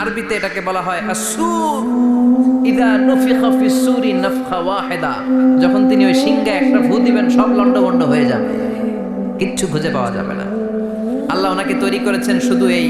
আরবিতে এটাকে বলা হয় ইদা যখন তিনি ওই সিংহে একটা ফু দিবেন, সব লন্ডভন্ড হয়ে যাবে। কিচ্ছু খুঁজে পাওয়া যাবে না। আল্লাহ ওনাকে তৈরি করেছেন শুধু এই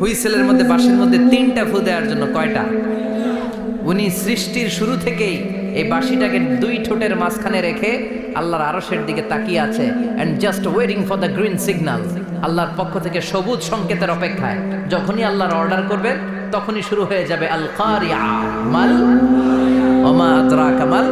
হুইসেলের মধ্যে, বাঁশির মধ্যে তিনটা ফু দেওয়ার জন্য। কয়টা? উনি সৃষ্টির শুরু থেকেই এই বাঁশিটাকে দুই ঠোঁটের মাঝখানে রেখে আল্লাহর আরশের দিকে তাকিয়ে আছে and just waiting for the green signal আল্লাহর পক্ষ থেকে সবুজ সংকেতের অপেক্ষায়। যখনই আল্লাহর অর্ডার করবেন তখনই শুরু হয়ে যাবে আল কারিয়া মাল, ওমা আদরা কামাল